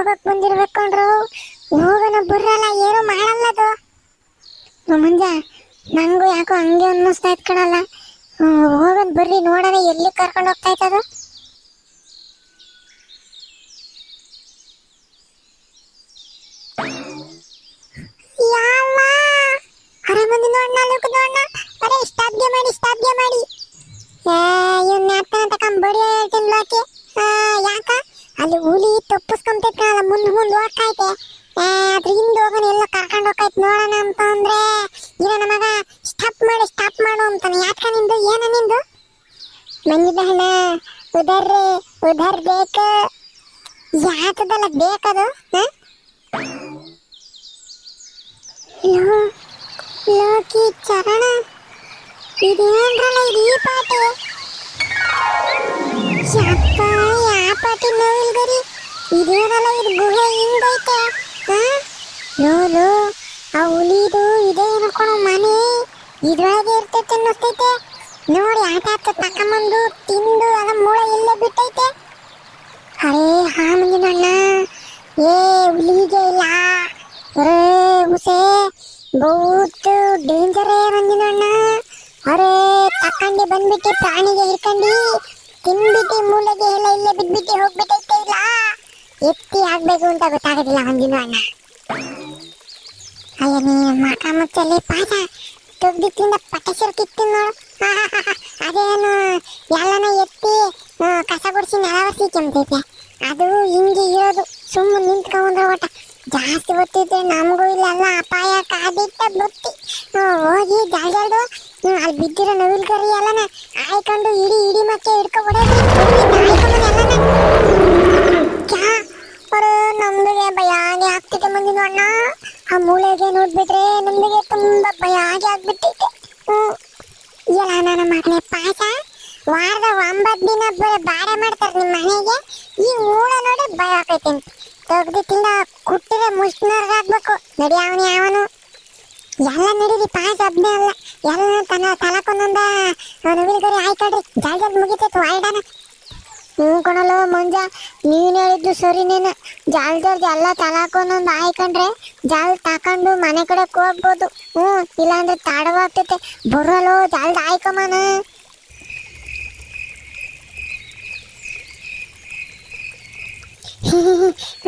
ಹೋಗಕ್ ಬಂದಿರ್ಬೇಕು ಕಣ್ರು ಹೋಗೋಣ ಬರಲ್ಲ ಏನು ಮಾಡಲ್ಲ ಅದು. ಮಂಜ, ನಂಗೂ ಯಾಕೋ ಹಂಗೆ ಅನ್ನಿಸ್ತಾ ಇತ್ ಕಣಲ್ಲ ಹೋಗೋದ್ ಬರ್ರಿ, ನೋಡೋಣ ಎಲ್ಲಿ ಕರ್ಕೊಂಡು ಹೋಗ್ತಾ ಇತ್ತದು ಯಾಕ? ಅಲ್ಲಿ ಹುಲಿ ತಪ್ಪಿಸ್ಕೊಂತೈತಲ್ಲ ಮುಂದ್ ಮುಂದ್ ಹೋಗ್ತೈತೆ. ಅದ್ರ ಹಿಂದ್ ಹೋಗೋಣ ಎಲ್ಲ ಕರ್ಕೊಂಡು ಹೋಗ್ತೈತೆ ನೋಡೋಣ ಅಂತ ಅಂದ್ರೆ ಇವ ನಮಗ ಸ್ಟಾಪ್ ಮಾಡಿ ಸ್ಟಾಪ್ ಮಾಡು ಅಂತಾನೆ. ಯಾಕ ನಿಂದು? ಏನ ನಿಂದು? ಮಂಜು ಹಣ, ಉದರ್ ಉದರ್ ಬೇಕ. ಯಾತದಲ್ಲ ಬೇಕದು ಲೋಕಿ ಚರಣ. ಇದೇನ್ರಲ್ಲ ಇದು ಈ ಪಾಟಿ? ಯಪ್ಪ. ಪಾಟಿ ನೋವಿಲ್ ಗರಿ ಇದೇನಲ್ಲ ಇದು ಗುಹೆ ಹಿಂಗೈತೆ? ಲೋ ಆ ಹುಲಿದು ಇದೇ ಅನ್ಕೊಂಡು ಮನೆ. ಇದ್ರೊಳಗೆ ಇರ್ತೈತೆ ಅನ್ನಿಸ್ತೈತೆ. ನೋಡಿ ಆಟ ಆಟ ತಕೊಂಬಂದು ತಿಂದು ಅದ ಮೂಳೆ ಇಲ್ಲೇ ಬಿಟ್ಟೈತೆ. ಅರೇ, ಹಾ ಮಂಜಿನಣ್ಣ ಏ, ಹುಲಿಗೆ ಇಲ್ಲ. ಅರೇ, ಹುಸೆ. ಬಹುತ್ ಡೇಂಜರ್ ಮಂಜಿನಣ್ಣ ಅರೇ, ತಕ್ಕಂಡು ಬಂದ್ಬಿಟ್ಟು ಪ್ರಾಣಿಗೆ ಹಿಡ್ಕಂಡು. ತಿನ್ಬಿಟ್ಟು ಮೂಲೆಗೆ ಎಲ್ಲ ಇಲ್ಲೇ ಬಿದ್ಬಿಟ್ಟು ಹೋಗ್ಬಿಟ್ಟೈತೆ ಇಲ್ಲ. ಎತ್ತಿ ಆಗ್ಬೇಕು ಅಂತ ಗೊತ್ತಾಗೋದಿಲ್ಲ ಒಂದಿನ ಅಣ್ಣ. ಅಯ್ಯ ನೀ ಮಕ ಮುಚ್ಚಲ್ಲಿ ಪಾಠ ತೆಗ್ದಿತ್ತಿಂದ ಪಟಸರು ಕಿತ್ತು ನೋಡು. ಅದೇನು, ಎಲ್ಲನ ಎತ್ತಿ ಕಸ ಗುಡಿಸಿ ನೆಲ ಒರೆಸಿ ಕೆಮ್ತೈತೆ. ಅದು ಹಿಂಗೆ ಇರೋದು. ಸುಮ್ಮನೆ ನಿಂತ್ಕೊಂಡ್ರೆ ಒಟ್ಟ. ಜಾಸ್ತಿ ಗೊತ್ತಿದ್ರೆ ನಮಗೂ ಇಲ್ಲಲ್ಲ, ಅಪಾಯ ಕಾದಿಟ್ಟ ಬುತ್ತಿ. ಹೋಗಿ ಜಾಲ್ಜಲ್ದು ಅಲ್ಲಿ ಬಿದ್ದಿರೋ ನವಿಲ್ ಕರಿ ಎಲ್ಲನ ಆಯ್ಕೊಂಡು ಇಡಿ ಇಡಿ ಮಕ್ಕೆ ಹಿಡ್ಕೊಬಿಡೋದು. ನಮ್ದಿಗೆ ಭಯ ಆಗಿ ಆಗ್ತಿದೆ ಮುಂದಿನ ಅಣ್ಣ. ಆ ಮೂಳೆಗೆ ನೋಡ್ಬಿಟ್ರೆ ನಮ್ದಿಗೆ ತುಂಬಾ ಭಯ ಆಗಿ ಆಗ್ಬಿಟ್ಟಿದೆ ಇಲ್ಲ ನನ್ನ ಮಗನೇ ಪಾಸ ವಾರದ ಒಂಬತ್ತು ದಿನ ಬಾರೆ ಮಾಡ್ತಾರೆ ನಿಮ್ಮ ಮನೆಗೆ. ಈ ಮೂಳೆ ನೋಡಿ ಭಯ ಆಕೈತೆ ಅಂತ ತಿಂದ ಕುಟ್ಟಿದ್ರೆ ಮುಷ್ಣರ್ಗೆ ಹಾಕ್ಬೇಕು ನಡಿ ಅವನು ಯಾವನು. ಎಲ್ಲ ನಡೀರಿ, ಪಾಸ್ ಒಬ್ನೇ ಅಲ್ಲ. ಎಲ್ಲ ತನ್ನ ತಲಕೊಂದೊಂದ ನವಿಲ್ಗರಿ ಆಯ್ಕೊಡ್ರಿ ಜಲ್ ಜಲ್ ಮುಗಿತೈತೆ, ವಾಯ್ಡಾನ. ಹ್ಞೂ ಕಣಲು ಮಂಜ, ನೀನು ಹೇಳಿದ್ದು ಸರಿ ನೀನು. ಜಾಲ್ ಜಾಲ್ ಎಲ್ಲ ತಲಾಕೊಂದೊಂದು ಆಯ್ಕೊಂಡ್ರೆ ಜಾಲ್ ತಕೊಂಡು ಮನೆ ಕಡೆ ಹೋಗ್ಬೋದು. ಹ್ಞೂ, ಇಲ್ಲಾಂದ್ರೆ ತಡವಾಗ್ತೈತೆ. ಬರಲು ಜಾಲ್ದ ಆಯ್ಕೊಮನ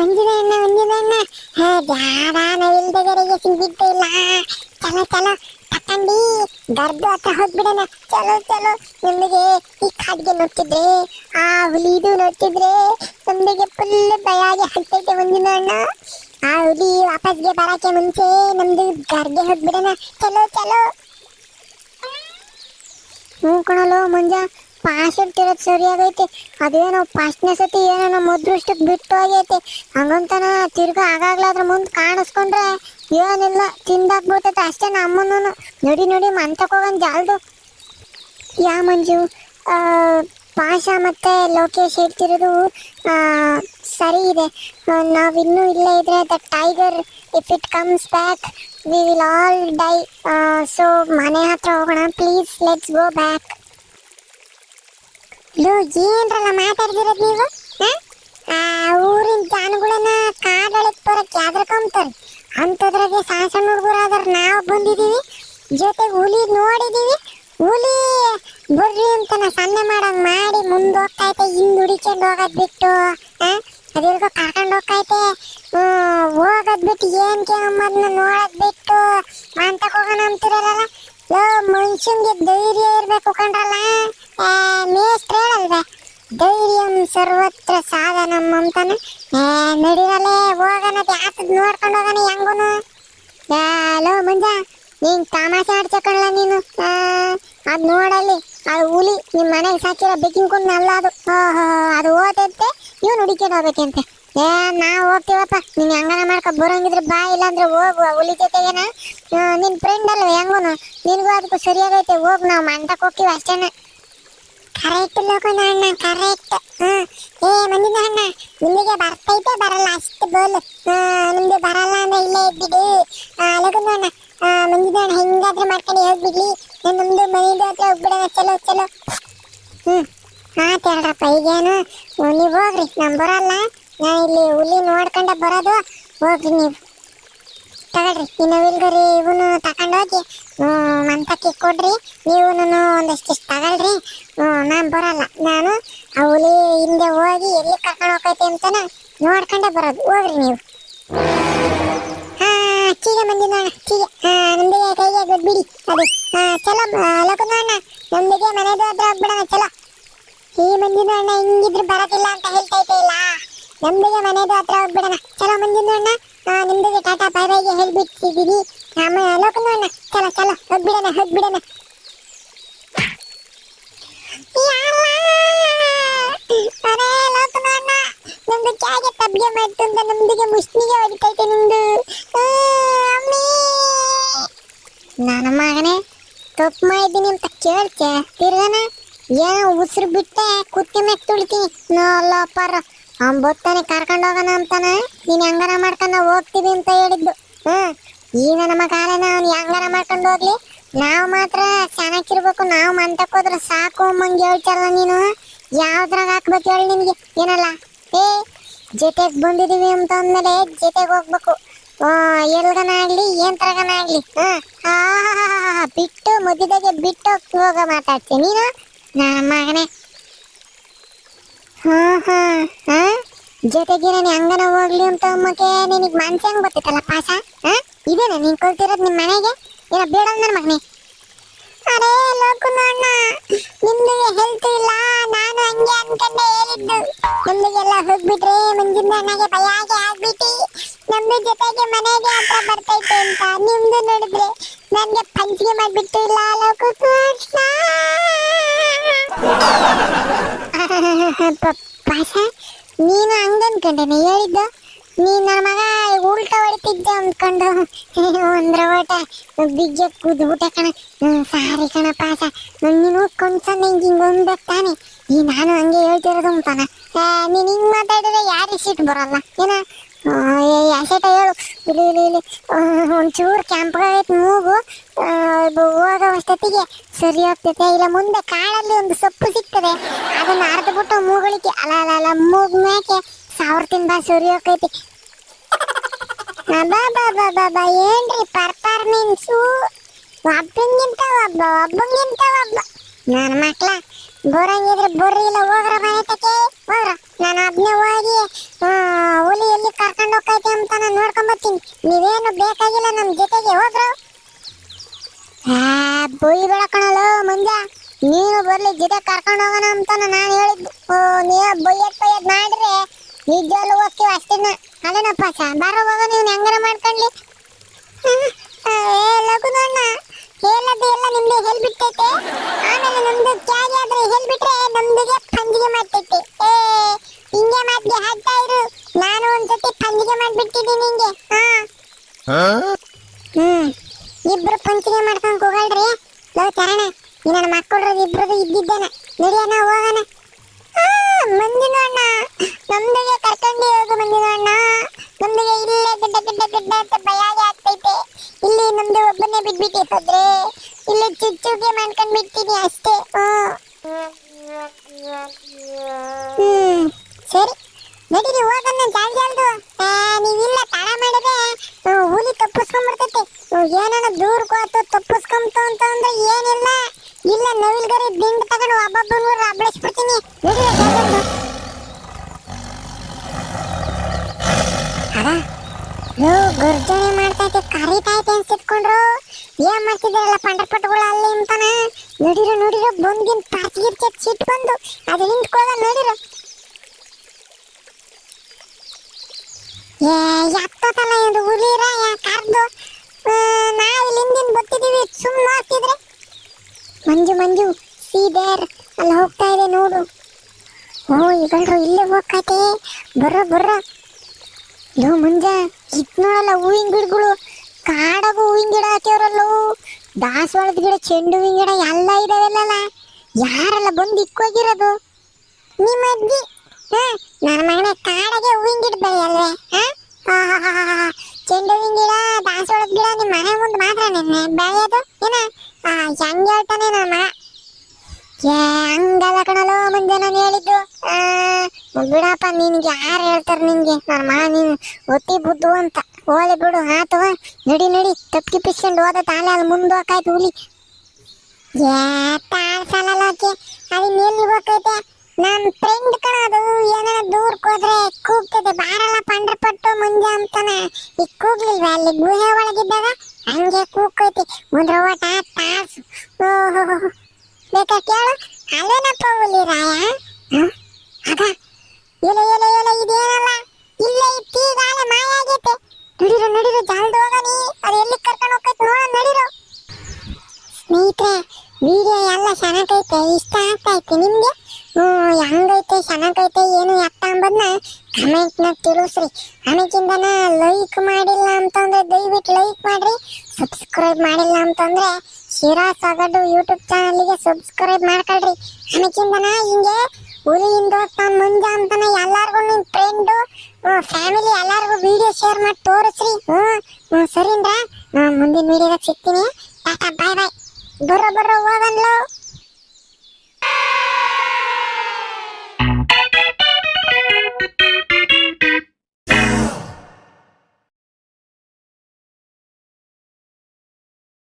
ಮಂಜುಳಣ್ಣ ಹಾ ಜಾಡ ನವಿಲ್ದಗರಿಗೆ ಸಿಗ್ಬಿಟ್ಟು ಇಲ್ಲ. ಚಲೋ ಚಲೋ. ತಕ್ಕಂಡಿ ಗರ್ದು ಹತ್ರ ಹೋಗ್ಬಿಡೋಣ. ಚಲೋ ಚಲೋ. ನಮಗೆ ಈ ಕಾಡ್ಗೆ ನೋಡ್ತಿದ್ರೆ, ಆ ಹುಲಿದು ನೋಡ್ತಿದ್ರೆ, ನಮಗೆ ಫುಲ್ ಭಯ ಆಗಿ ಆಗ್ತೈತೆ ಮಂಜಿನ ಅಣ್ಣ. ಆ ಹುಲಿ ವಾಪಸ್ಗೆ ಬರಕ್ಕೆ ಮುಂಚೆ ನಮ್ದು ಗರ್ಗೆ ಹೋಗ್ಬಿಡೋಣ. ಚಲೋ ಚಲೋ. ಹ್ಞೂ ಕಣಲು ಮಂಜ. ಪಾಸ್ ಇರ್ತಿರೋದು ಸರಿಯಾಗೈತೆ. ಅದೇನೋ ಫಸ್ಟ್ನೇ ಸತಿ ಏನೋ ಮೊದ್ಲಷ್ಟಕ್ಕೆ ಬಿಟ್ಟು ಹೋಗೈತೆ. ಹಂಗಂತನ ತಿರ್ಗಾ ಆಗಾಗ್ಲ ಅದ್ರ ಮುಂದೆ ಕಾಣಿಸ್ಕೊಂಡ್ರೆ ಏನಿಲ್ಲ ತಿಂದಾಕ್ಬಿಡ್ತೈತೆ ಅಷ್ಟೇ ನಮ್ಮನ್ನು ನೋಡಿ ನೋಡಿ ಮಂತಕ್ಕೆ ಹೋಗೋಣ ಜಾಲ್ದು. ಯಾ ಮಂಜು? ಪಾಶ ಮತ್ತೆ ಲೋಕೇಶ್ ಹೇಳ್ತಿರೋದು ಸರಿ ಇದೆ. ನಾವಿನ್ನೂ ಇಲ್ಲೇ ಇದ್ರೆ the tiger, if it comes back, we will all die so ಮನೆ ಹತ್ರ ಹೋಗೋಣ. Please, let's go back. Low ಏನ್ರಲ್ಲ ಮಾತಾಡ್ತಿರೋದು ನೀವು? ಆ ಊರಿನ ಜಾನುಗಳನ್ನ ಕಾಡೊಳಗೆ ಬರಕ್ಕೆ ಯಾವ್ದ್ರಕೊಂತಾರೆ ಅಂಥದ್ರಾಗೆ ಸಣ್ಣ ಸಣ್ಣ ಹುಡುಗರಾದ್ರೆ ನಾವು ಬಂದಿದ್ದೀವಿ ಜೊತೆಗೆ ಹುಲಿ ನೋಡಿದೀವಿ. ಹುಲಿ ಬರ್ರಿ ಅಂತ ನಾ ಸನ್ನೆ ಮಾಡಂಗ್ ಮಾಡಿ ಮುಂದೆ ಹೋಗ್ತೈತೆ, ಹಿಂದ್ ಹುಡಿಕೊಂಡು ಹೋಗೋದ್ ಬಿಟ್ಟು ಅದಿರ್ಗೋ ಕರ್ಕೊಂಡು ಹೋಗ್ತೈತೆ. ಹೋಗೋದ್ ಬಿಟ್ಟು ಏನ್ ಕೇಳಮ್ಮದ್ನ ನೋಡೋದ್ ಬಿಟ್ಟು ಅಂತ ಹೋಗೋಣ ಅಂತಿರಲ್ಲ. ಲೋ ಮನುಷ್ಯನ್ಗೆ ಧೈರ್ಯ ಇರಬೇಕು ಕಣ್ರಲ್ಲ. ಆ, ಮೇಷ್ಟ್ರು ಹೇಳಲ್ವೇ? ಧೈರ್ಯಂ ಸರ್ವತ್ರ ಸಾಧನಂ ಅಂತಾನೆ. ನಡಿರಲೇ ಹೋಗೋಣ ಯಾತದ್ ನೋಡ್ಕೊಂಡು ಹೋಗೋಣ ಹೆಂಗುನು. ಹಲೋ ಮಂಜ ನೀನ್ ತಮಾಷೆ ಆಡ್ಸಕಲ್ಲ ನೀನು? ಅದ್ ನೋಡಲ್ಲಿ ಅದು ಹುಲಿ ನಿಮ್ಮ ಮನೆಗೆ ಸಾಕಿರೋ ಬೇಕಿಂಗ್ ಕುಂದ ಅಲ್ಲ ಅದು. ಅದು ಓದೈತೆ ಇವ್ನು ಹುಡುಕಿಡ್ ಹೋಗ್ಬೇಕಂತೆ. ಏ ನಾವು ಹೋಗ್ತೀವಪ್ಪ ನೀನು ಹೆಂಗನ ಮಾಡ್ಕೊ ಬರೋಂಗಿದ್ರೆ ಬಾ ಇಲ್ಲಾಂದ್ರೆ ಹೋಗು ಹುಲಿ ಜೊತೆಗೇನ. ನಿನ್ನ ನಿನ್ ಫ್ರೆಂಡ್ ಅಲ್ವ ಹೆಂಗುನು. ನಿನಗೂ ಅದಕ್ಕೂ ಸರಿಯಾಗೈತೆ ಹೋಗ್ ನಾವು ಮಂಟಕ್ಕೆ ಹೋಗ್ತೀವಿ ಅಷ್ಟೇನೆ. ಕರೆಕ್ಟ್ ಲೋಕನ ಅಣ್ಣ ಕರೆಕ್ಟ್ ಏ ಮಂದಿನ ಅಣ್ಣ, ನಿಮಗೆ ಬರ್ತೈತೆ, ಬರಲ್ಲ, ಅಷ್ಟು ಬೋಲ್. ನಿಮಗೆ ಬರಲ್ಲ ಅಂದ್ರೆ ಇಲ್ಲೇ ಇದ್ಬಿಡಿ. ಲೋಕನ ಅಣ್ಣ ಮಂದಿನ ಅಣ್ಣ, ಹೆಂಗಾದ್ರೂ ಮಾಡ್ಕೊಂಡು ಹೋಗ್ಬಿಡ್ಲಿ. ನಾನು ನಮ್ದು ಮನೆಯಿಂದ ಹತ್ರ ಹೋಗ್ಬಿಡೋಣ, ಚಲೋ ಚಲೋ. ಹಾಂ ಮಾತಾಡ್ರಪ್ಪ ಈಗೇನು? ನೀವು ಹೋಗ್ರಿ, ನಾನು ಬರಲ್ಲ. ನಾನು ಇಲ್ಲಿ ಹುಲಿ ನೋಡ್ಕೊಂಡೆ ಬರೋದು. ಹೋಗ್ರಿ ನೀವು. ತಗೊಳ್ರಿ. ಈ ನವಿಲ್ಗರಿ ಇವನು ತಗೊಂಡೋಗಿ ಮಂತಕ್ಕೆ ಕೊಡ್ರಿ. ನೀವು ಒಂದಷ್ಟು ತಗೊಳ್ರಿ. ನಾನು ಬರಲ್ಲ. ನಾನು ಹುಲಿ ಹಿಂದೆ ಹೋಗಿ ಎಲ್ಲಿ ಕರ್ಕೊಂಡು ಹೋಗೈತೆ ಅಂತಾನ ನೋಡ್ಕೊಂಡೆ ಬರೋದು. ಹೋಗ್ರಿ ನೀವು. ಚೀಗ ಬಂದಿದ್ದ ಚೀಗ. ನಮ್ದಿಗೆ ಕೈಗೆ ಬಿಡಿ. ಅದು. ಚಲೋ ಲೋಕದ ಅಣ್ಣ ನಮ್ದಿಗೆ ಮನೆದು ಹತ್ರ ಹೋಗ್ಬಿಡೋಣ, ಚಲೋ. ಈ ಬಂದಿದ್ದ ಅಣ್ಣ ಹಿಂಗಿದ್ರೆ ಬರೋದಿಲ್ಲ ಅಂತ ಹೇಳ್ತೈತೆ ಇಲ್ಲ. ನಮ್ದಿಗೆ ಮನೆದು ಹತ್ರ ಹೋಗ್ಬಿಡೋಣ. ಚಲೋ ಬಂದಿದ್ದು ಅಣ್ಣ ನಿಮ್ದಿಗೆ ಟಾಟಾ ಬೈ ಬೈಗೆ ಹೇಳ್ಬಿಟ್ಟಿದ್ದೀನಿ ನಮ್ಮ ಲೋಕದ ಅಣ್ಣ ಚಲೋ ಚಲೋ, ಹೋಗ್ಬಿಡೋಣ ಹೋಗ್ಬಿಡೋಣ. ನಮ್ದು ಚಾಗೆ ತಬ್ಗೆ ಮಾಡ್ತು ಅಂತ ನಮ್ದಿಗೆ ಮುಷ್ಟಿಗೆ ಹೊಡಿತೈತೆ ನಿಮ್ದು. ನನ್ನ ಮಗನೇ, ತಪ್ಪು ಅಂತ ತಿರ್ಗನ? ಉಸಿರು ಬಿಟ್ಟೆ ಕುತ್ತಿ ಮ್ಯಾಗ ತುಳಿತೀನಿ. ನೋಲ್ಲ ಅಪ್ಪಾರ. ಅವ್ನ್ ಬತ್ತಾನೆ ಕರ್ಕೊಂಡು ಹೋಗೋಣ ಅಂತಾನೆ? ನೀನ್ ಹೆಂಗಾರ ಮಾಡ್ಕೊಂಡು ಹೋಗ್ತೀವಿ ಅಂತ ಹೇಳಿದ್ದು. ಹ್ಮ್. ಈಗ ನಮ್ಮ ಕಾಲನ ಅವ್ನು ಹೆಂಗಾರ ಮಾಡ್ಕೊಂಡು ಹೋಗ್ಲಿ? ನಾವು ಮಾತ್ರ ಚೆನ್ನಾಗಿರ್ಬೇಕು, ನಾವು ಮಂತಕ್ಕೆ ಹೋದ್ರೆ ಸಾಕು ಮಂಗೆ ಹೇಳ್ತಾರಲ್ಲ ನೀನು? ಯಾವ್ದ್ರಾಗ ಹಾಕ್ಬೇಕು ಹೇಳಿ ನಿನ್ಗೆ? ಏನಲ್ಲ? ಏ, ಜೊತೆಗೆ ಬಂದಿದೀವಿ ಅಂತ ಅಂದ್ಮೇಲೆ ಜೊತೆಗೆ ಹೋಗ್ಬೇಕು. ಎಲ್ಗನ ಆಗ್ಲಿ, ಏನ್ ತರಗನ ಆಗ್ಲಿ? ಹಾ. ಬಿಟ್ಟು ಮಧ್ಯದಾಗೆ ಬಿಟ್ಟು ಹೋಗ ಮಾತಾಡ್ತೀನಿ ನೀನು? ನನ್ನ ಮಗನೇ. ಹಾ ಹಾ ಹಾ. ಜೊತೆಗೆ ನಾನು ಹೆಂಗನ ಹೋಗ್ಲಿ ಅಂತ ಅಮ್ಮಕ್ಕೆ ನಿನಗೆ ಮನ್ಸೆ ಹೆಂಗ್ ಬರ್ತಿತ್ತಲ್ಲ ಪಾಸ ಹಾ? ಇದೇನ ನೀನ್ ಕೊಳ್ತಿರೋದು ನಿಮ್ಮ ಮನೆಗೆ? ಏನೋ ಬೇಡ ನನ್ನ ಮಗನೇ. ಅರೇ, ಲೋಕುನ ಅಣ್ಣ. ನೀನ್ ನನ್ನ ಮಗ ಉಲ್ಟಾ ಹೊಡಿತಿದ್ದೆ ಅಂದ್ಕೊಂಡು. ಒಂದ್ರ ಓಟ ಬಿಜ್ಜೆ ಕೂದ್ಬಿಟ್ಟೆ ಕಣ. ಸಾರಿ ಕಣ ಪಾಸ ನೀನು ಕೊಂಡ್ಸಂದ ಹಿಂಗೆ ಹಿಂಗೆ ಒಂದ್ಬೇಕು ತಾನೆ. ಈ ನಾನು ಹಂಗೆ ಹೇಳ್ತಿರೋದು ಅಂತಾನ ನೀನು ಹಿಂಗೆ ಮಾತಾಡಿದ್ರೆ ಯಾರಿಗೆ ಸೀಟ್ ಬರಲ್ಲ? ಏನ? ಯಾಸೇಟ ಹೇಳು. ಇಲ್ಲಿ ಇಲ್ಲಿ ಇಲ್ಲಿ. ಒಂಚೂರು ಕೆಂಪಗಾಗೈತೆ ಮೂಗು. ಹೋಗೋ ಅಷ್ಟೊತ್ತಿಗೆ ಸರಿ ಹೋಗ್ತೈತೆ ಇಲ್ಲ, ಮುಂದೆ ಕಾಡಲ್ಲಿ ಒಂದು ಸೊಪ್ಪು ಸಿಗ್ತದೆ. ಅದನ್ನ ಅರ್ದ್ಬಿಟ್ಟು ಮೂಗಳಿಗೆ ಅಲ್ಲ ಅಲ್ಲ ಅಲ್ಲ ಮೂಗ್ ಮ್ಯಾಕೆ ಸಾವಿರ ಬಾ ಬಾ ಬಾ ಏನ್ರಿ ಪರ್ಫಾರ್ಮೆನ್ಸು ಒಬ್ಬಂಗಿಂತ ಒಬ್ಬ ಒಬ್ಬಂಗಿಂತ ಒಬ್ಬ. ನನ್ನ ಮಕ್ಳ, ಬೋರಂಗಿದ್ರೆ ಬೋರಿ ಇಲ್ಲ, ಹೋಗ್ರ ಮನೆ ತಕ್ಕೆ. ಹೋಗ್ರ, ನಾನು ಒಬ್ನೇ ಹೋಗಿ ಹುಲಿ ಎಲ್ಲಿ ಕರ್ಕೊಂಡು ಹೋಗ್ತೈತೆ ಅಂತ ನಾನು ನೋಡ್ಕೊಂಬತ್ತೀನಿ ನೀವೇನು ಬೇಕಾಗಿಲ್ಲ ನಮ್ಮ ಜೊತೆಗೆ, ಹೋಗ್ರ. ಬೊಯ್ ಬೆಳಕಣಲ್ಲ ಮಂಜ. ನೀನು ಬರ್ಲಿ, ಜೊತೆ ಕರ್ಕೊಂಡು ಹೋಗೋಣ ಅಂತ ನಾನು ಹೇಳಿದ್ದು. ನೀವು ಬೊಯ್ಯದ್ ಬೊಯ್ಯದ್ ಮಾಡ್ರೆ. ನಿಜವಲ್ಲೂ ಹೋಗ್ತೀವಿ ಅಷ್ಟೇನ? ಅದೇನಪ್ಪ ಚ ಬಾರ ಹೋಗೋ ನೀವು ಹೆಂಗಾರ ಮಾಡ್ಕೊಂಡ್ಲಿ? ಲಗುನಣ್ಣ ಹೇಳದ್ದು ಎಲ್ಲ ನಿಮ್ದು ಹೇಳ್ಬಿಟ್ಟೈತೆ. ಆಮೇಲೆ ನಮ್ದು ಕ್ಯಾಗೆ ಆದ್ರೆ ಹೇಳ್ಬಿಟ್ರೆ ನಮ್ದಿಗೆ ಪಂಜಿಗೆ ಮಾಡ್ತೈತೆ. ಏ, ಹಿಂಗೆ ಮಾತ್ಗೆ ಹಾಕ್ತಾ ಇರು. ನಾನು ಒಂದ್ಸತಿ ಪಂಜಿಗೆ ಮಾಡ್ಬಿಟ್ಟಿದ್ದೀನಿ ಹಿಂಗೆ ಹಾ ಹ್ಮ್ ಇಬ್ರು ಪಂಚಿಗೆ ಮಾಡ್ಕೊಂಡ್ ಕೂಗಳ್ರಿ ಲೋ ಚರಣ ಈ ನನ್ನ ಮಕ್ಕಳು ಇಬ್ರದು ಇದ್ದಿದ್ದೇನ ನಡಿಯೋಣ ಹೋಗೋಣ ಆ, ಮಂಜುನ ಅಣ್ಣ ನಮ್ದಿಗೆ ಕರ್ಕೊಂಡು ಹೋಗು ಮಂಜುನ ಅಣ್ಣ ನಮ್ದಿಗೆ ಇಲ್ಲೇ ಗಡ್ಡ ಅಂತ ಭಯ ಆಗ್ತೈತೆ. ಇಲ್ಲಿ ನಮ್ದು ಒಬ್ಬನೇ ಬಿಟ್ಬಿಟ್ಟು ಸದ್ರೆ ಇಲ್ಲಿ ಚುಚ್ಚುಗೆ ಮಾಡ್ಕೊಂಡ್ ಬಿಡ್ತೀನಿ ಅಷ್ಟೇ. ಹ್ಮ್. ಸರಿ. ನಡೀರಿ ಹೋಗೋಣ ಜಾಲ್ ಜಾಲ್ದು. ನೀವಿಲ್ಲ ತಾಳ ಮಾಡಿದ್ರೆ ಹುಲಿ ತಪ್ಪಿಸ್ಕೊಂಡ್ಬಿಡ್ತೈತೆ. ಏನಾನ ದೂರ ಕೋತು ತಪ್ಪಿಸ್ಕೊಂತು ಅಂತ ಅಂದ್ರೆ ಏನಿಲ್ಲ. ಇಲ್ಲ, ನವಿಲ್ಗರಿ ದಿಂಡ್ ತಗೊಂಡು ಒಬ್ಬೊಬ್ಬನ ಅಬ್ಬಳಿಸ್ಬಿಡ್ತೀನಿ ನಡೀರಿ, ಜಾಲ್ ಲೋ ಗರ್ಜನೆ ಮಾಡ್ತೈತೆ, ಕರಿತೈತೆ ಅನ್ಸಿಟ್ಕೊಂಡ್ರು ಏನ್ ಮಾಡ್ತಿದ್ರಲ್ಲ ಪಂಡರ್ಪಟ್ಟುಗಳು ಅಲ್ಲಿ ಅಂತಾನ? ನೋಡಿರೋ ನೋಡಿರೋ ಬಂದಿನ ಪಾರ್ಟಿಗಿರ್ ಚೆಕ್ ಸಿಟ್ ಬಂದು ಅದು ನಿಂತ್ಕೊಳ್ಳ ನೋಡಿರೋ. ಏ ಎತ್ತತಲ್ಲ ಇದು ಹುಲಿರ ಕರ್ದು. ನಾವು ಇಲ್ಲಿಂದಿನ ಬತ್ತಿದೀವಿ ಸುಮ್ಮನೆ ನೋಡ್ತಿದ್ರೆ. ಮಂಜು ಮಂಜು, ಸೀದೇರ್, ಅಲ್ಲಿ ಹೋಗ್ತಾ ಇದೆ ನೋಡು. ಓ, ಈಗಲ್ರು ಇಲ್ಲೇ ಹೋಗ್ಕೈತೆ. ಬರ್ರ ಬರ್ರ. ಲೋ ಮುಂಜ, ಇದ್ ನೋಡಲ್ಲ ಹೂವಿನ ಗಿಡಗಳು, ಕಾಡಾಗು ಹೂವಿನ ಗಿಡ ಹಾಕ್ಯವ್ರಲ್ಲೋ. ದಾಸವಾಳದ ಗಿಡ, ಚೆಂಡು ಹೂವಿನ ಗಿಡ ಎಲ್ಲ ಇದಾವೆಲ್ಲಲ್ಲ. ಯಾರೆಲ್ಲ ಬಂದು ಇಕ್ಕೋಗಿರೋದು? ನಿಮ್ಮ ಅಜ್ಜಿ. ಹಾ, ನನ್ನ ಮಗನ ಕಾಡಾಗೆ ಹೂವಿನ ಗಿಡ ಬೆಳೆಯಲ್ವೇ? ಹ? ಚೆಂಡು ಹೂವಿನ ಗಿಡ, ದಾಸವಾಳದ ಗಿಡ ನಿಮ್ಮ ಮನೆ ಮುಂದೆ ಮಾತ್ರ ಬೆಳೆಯೋದು? ಏನ? ಹೆಂಗ್ ಹೇಳ್ತಾನೆ ಮಗ? ಏ ಹಂಗಲ್ಲ ಕಣಲೋ ಮುಂದೆ ನಾನು ಹೇಳಿದ್ದು ಬಿಡಪ್ಪ, ನಿನ್ಗೆ ಯಾರು ಹೇಳ್ತಾರೆ ನಿನ್ಗೆ? ನಾನು ಮಾ ನೀನು ಒತ್ತಿ ಬುದ್ದು ಅಂತ. ಹೋಲಿ ಬಿಡು ಆತವ ನಡಿ ನಡಿ. ತಪ್ಪಿ ಪಿಸ್ಕೊಂಡು ಹೋದ ತಾಲೆ ಅಲ್ಲಿ ಮುಂದೆ ಹೋಗಾಯ್ತು ಹುಲಿ. ಏ ತಾಳ್ಸಲ್ಲಕ್ಕೆ ಅದು ಎಲ್ಲಿ ಹೋಗೈತೆ ನನ್ನ ಫ್ರೆಂಡ್ ಕಣ ಅದು. ಏನಾರ ದೂರಕ್ಕೆ ಹೋದ್ರೆ ಕೂಗ್ತದೆ. ಬಾರಲ್ಲ ಪಂಡ್ರಪಟ್ಟು ಮುಂಜೆ ಅಂತಾನೆ. ಈಗ ಕೂಗ್ಲಿಲ್ವ? ಅಲ್ಲಿ ಗುಹೆ ಒಳಗಿದ್ದಾಗ ಹಂಗೆ ಕೂಗ್ತೈತಿ. ಮುಂದ್ರ ಓಟ ತಾಸು ಓಹೋ. ಬೇಕಾ ಕೇಳು? ಅಲ್ಲೇನಪ್ಪ ಹುಲಿ ರಾಯ? ಹ? ಆಗ ಎಲೆ ಎಲೆ ಎಲೆ ಇದೇನಲ್ಲ? ಇಲ್ಲೇ ಇತ್ತು ಈಗಾಗಲೇ ಮಾಯ ಆಗೈತೆ. ನಡಿರೋ ನಡಿರೋ ಜಲ್ದಿ ಹೋಗನಿ ಅದು ಎಲ್ಲಿ ಕರ್ಕೊಂಡು ಹೋಗ್ತೈತೆ ನೋಡ ನಡಿರೋ. ಸ್ನೇಹಿತರೆ ವಿಡಿಯೋ ಎಲ್ಲ ಚೆನ್ನಾಗೈತೆ ಇಷ್ಟ ಆಗ್ತೈತೆ ನಿಮಗೆ? ಹ್ಮ್ ಹೆಂಗೈತೆ ಚೆನ್ನಾಗೈತೆ ಏನು ಎತ್ತ ಅಂಬದನ್ನ ಕಮೆಂಟ್ನಾಗ ತಿಳಿಸ್ರಿ. ಆಮೇಕಿಂದನ ಲೈಕ್ ಮಾಡಿಲ್ಲ ಅಂತಂದ್ರೆ ದಯವಿಟ್ಟು ಲೈಕ್ ಮಾಡಿರಿ ಸಬ್ಸ್ಕ್ರೈಬ್ ಮಾಡಿಲ್ಲ ಅಂತಂದ್ರೆ ಶಿರಾ ಸೊಗಡು ಯೂಟ್ಯೂಬ್ ಚಾನಲ್ಗೆ ಸಬ್ಸ್ಕ್ರೈಬ್ ಮಾಡ್ಕೊಳ್ರಿ. ಆಮೇಕಿಂದನ ಹಿಂಗೆ ಹುಲಿಯಿಂದ ತಮ್ಮ ಮುಂಜ ಅಂತನ ಎಲ್ಲಾರ್ಗು ನಿಮ್ಮ ಫ್ರೆಂಡು ಫ್ಯಾಮಿಲಿ ಎಲ್ಲಾರ್ಗು ವಿಡಿಯೋ ಶೇರ್ ಮಾಡಿ ತೋರಿಸ್ರಿ. ಹ್ಞೂ ಹ್ಞೂ, ಸರಿನ್ರ? ನಾ ಮುಂದಿನ ವಿಡಿಯೋದಾಗ ಸಿಗ್ತೀನಿ. ಟಾಟಾ ಬಾಯ್ ಬಾಯ್ ಬರೋ ಬರೋ ಹೋಗನ್ಲೋ